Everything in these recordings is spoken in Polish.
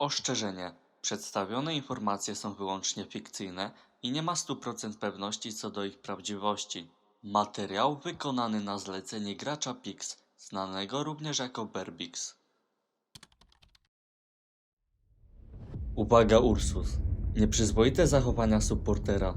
Ostrzeżenie. Przedstawione informacje są wyłącznie fikcyjne i nie ma 100% pewności co do ich prawdziwości. Materiał wykonany na zlecenie gracza Pix, znanego również jako Berbix. Uwaga Ursus. Nieprzyzwoite zachowania supportera.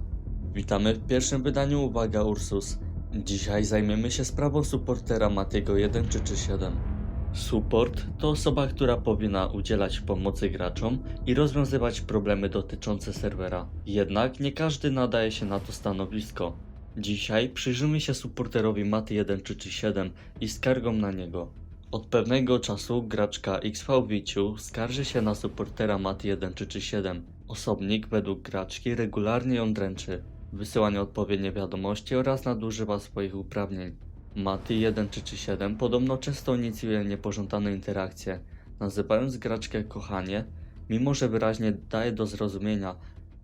Witamy w pierwszym wydaniu Uwaga Ursus. Dzisiaj zajmiemy się sprawą supportera Matiego 1 czy 7. Support to osoba, która powinna udzielać pomocy graczom i rozwiązywać problemy dotyczące serwera. Jednak nie każdy nadaje się na to stanowisko. Dzisiaj przyjrzymy się supporterowi Maty 1 czy 7 i skargom na niego. Od pewnego czasu graczka XV Viciu skarży się na supportera Maty 1 czy 7. Osobnik według graczki regularnie ją dręczy, wysyła nieodpowiednie wiadomości oraz nadużywa swoich uprawnień. Maty 1 czy 7 podobno często inicjuje niepożądane interakcje, nazywając graczkę kochanie, mimo że wyraźnie daje do zrozumienia,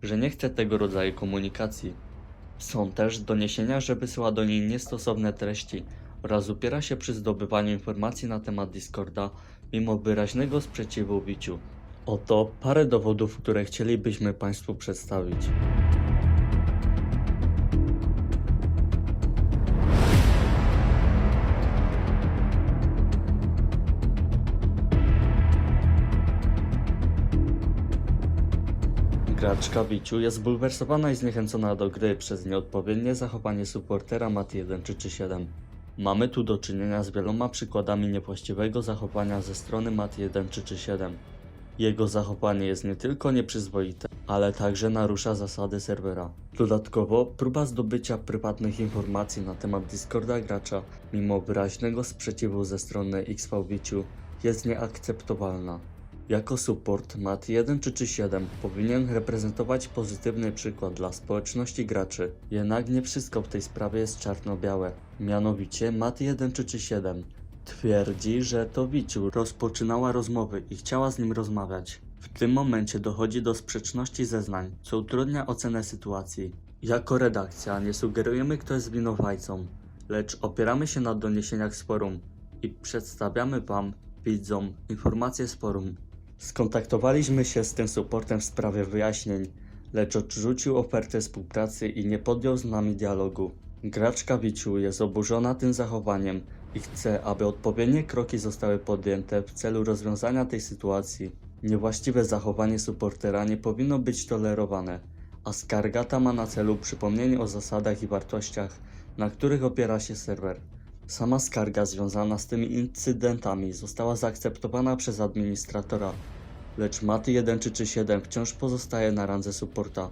że nie chce tego rodzaju komunikacji. Są też doniesienia, że wysyła do niej niestosowne treści oraz upiera się przy zdobywaniu informacji na temat Discorda, mimo wyraźnego sprzeciwu Wiciu. Oto parę dowodów, które chcielibyśmy Państwu przedstawić. Graczka Wiciu jest zbulwersowana i zniechęcona do gry przez nieodpowiednie zachowanie supportera Mat 1 czy 3 7. Mamy tu do czynienia z wieloma przykładami niewłaściwego zachowania ze strony Mat 1 czy 3 7. Jego zachowanie jest nie tylko nieprzyzwoite, ale także narusza zasady serwera. Dodatkowo próba zdobycia prywatnych informacji na temat Discorda gracza, mimo wyraźnego sprzeciwu ze strony XV Viciu, jest nieakceptowalna. Jako support MAT 1 czy 7 powinien reprezentować pozytywny przykład dla społeczności graczy. Jednak nie wszystko w tej sprawie jest czarno-białe. Mianowicie MAT 1 czy 7 twierdzi, że to Wiciu rozpoczynała rozmowy i chciała z nim rozmawiać. W tym momencie dochodzi do sprzeczności zeznań, co utrudnia ocenę sytuacji. Jako redakcja nie sugerujemy kto jest winowajcą, lecz opieramy się na doniesieniach z forum i przedstawiamy Wam, widzom, informacje z forum. Skontaktowaliśmy się z tym supportem w sprawie wyjaśnień, lecz odrzucił ofertę współpracy i nie podjął z nami dialogu. Graczka Wiciu jest oburzona tym zachowaniem i chce, aby odpowiednie kroki zostały podjęte w celu rozwiązania tej sytuacji. Niewłaściwe zachowanie supportera nie powinno być tolerowane, a skarga ta ma na celu przypomnienie o zasadach i wartościach, na których opiera się serwer. Sama skarga związana z tymi incydentami została zaakceptowana przez administratora, lecz Maty 1 czy 7 wciąż pozostaje na randze supporta.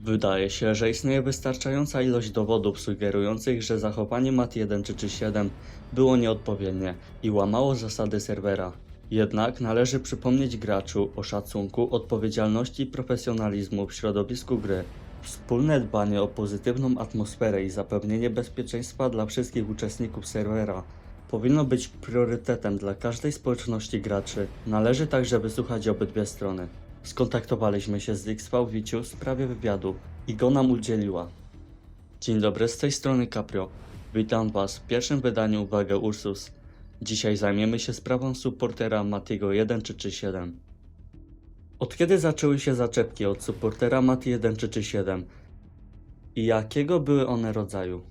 Wydaje się, że istnieje wystarczająca ilość dowodów sugerujących, że zachowanie Mat 1 czy 7 było nieodpowiednie i łamało zasady serwera. Jednak należy przypomnieć graczu o szacunku, odpowiedzialności i profesjonalizmu w środowisku gry. Wspólne dbanie o pozytywną atmosferę i zapewnienie bezpieczeństwa dla wszystkich uczestników serwera powinno być priorytetem dla każdej społeczności graczy. Należy także wysłuchać obydwie strony. Skontaktowaliśmy się z XV Viciu w sprawie wywiadu i go nam udzieliła. Dzień dobry, z tej strony Caprio. Witam Was w pierwszym wydaniu Uwaga Ursus. Dzisiaj zajmiemy się sprawą supportera Matiego 1 czy 7. Od kiedy zaczęły się zaczepki od supportera Mati 1 czy 7? I jakiego były one rodzaju?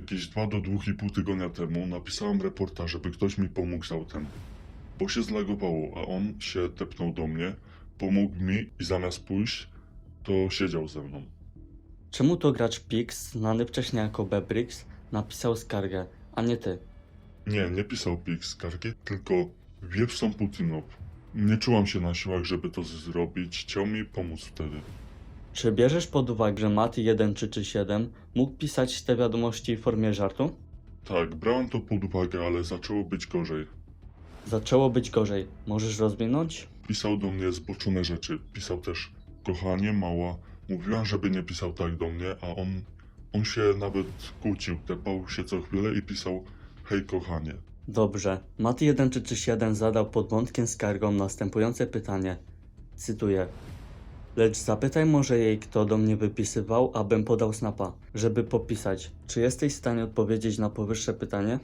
Jakieś 2 do 2,5 tygodnia temu napisałem reportaż, żeby ktoś mi pomógł z autem. Bo się zlagowało, a on się tepnął do mnie, pomógł mi i zamiast pójść, to siedział ze mną. Czemu to gracz Pix, znany wcześniej jako Bebrix, napisał skargę, a nie ty? Nie, nie pisał Pik skargi, tylko Wiepson Putinow. Nie czułam się na siłach, żeby to zrobić, chciał mi pomóc wtedy. Czy bierzesz pod uwagę, że Mati 1 czy 7 mógł pisać te wiadomości w formie żartu? Tak, brałem to pod uwagę, ale zaczęło być gorzej. Zaczęło być gorzej. Możesz rozwinąć? Pisał do mnie zboczone rzeczy. Pisał też, kochanie, mała. Mówiłam, żeby nie pisał tak do mnie, a on, on się nawet kłócił. Tepał się co chwilę i pisał, hej kochanie. Dobrze. Mati 1 czy 7 zadał pod wątkiem skargą następujące pytanie. Cytuję. Lecz zapytaj może jej, kto do mnie wypisywał, abym podał snapa, żeby popisać. Czy jesteś w stanie odpowiedzieć na powyższe pytanie?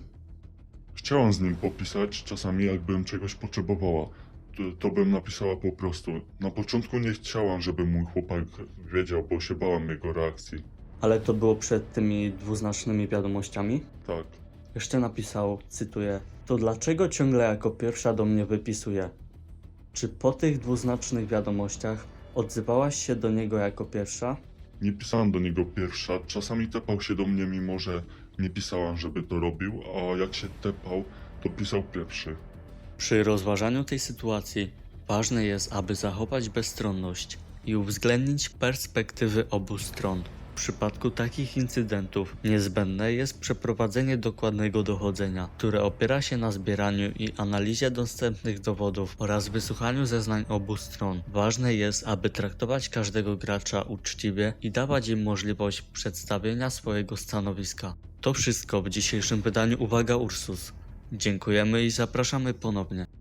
Chciałam z nim popisać, czasami jakbym czegoś potrzebowała. to, to bym napisała po prostu. Na początku nie chciałam, żeby mój chłopak wiedział, bo się bałam jego reakcji. Ale to było przed tymi dwuznacznymi wiadomościami? Tak. Jeszcze napisał, cytuję, to dlaczego ciągle jako pierwsza do mnie wypisuje? Czy po tych dwuznacznych wiadomościach odzywałaś się do niego jako pierwsza? Nie pisałam do niego pierwsza, czasami tepał się do mnie, mimo że nie pisałam, żeby to robił, a jak się tepał, to pisał pierwszy. Przy rozważaniu tej sytuacji ważne jest, aby zachować bezstronność i uwzględnić perspektywy obu stron. Przypadku takich incydentów niezbędne jest przeprowadzenie dokładnego dochodzenia, które opiera się na zbieraniu i analizie dostępnych dowodów oraz wysłuchaniu zeznań obu stron. Ważne jest, aby traktować każdego gracza uczciwie i dawać im możliwość przedstawienia swojego stanowiska. To wszystko w dzisiejszym wydaniu Uwaga Ursus. Dziękujemy i zapraszamy ponownie.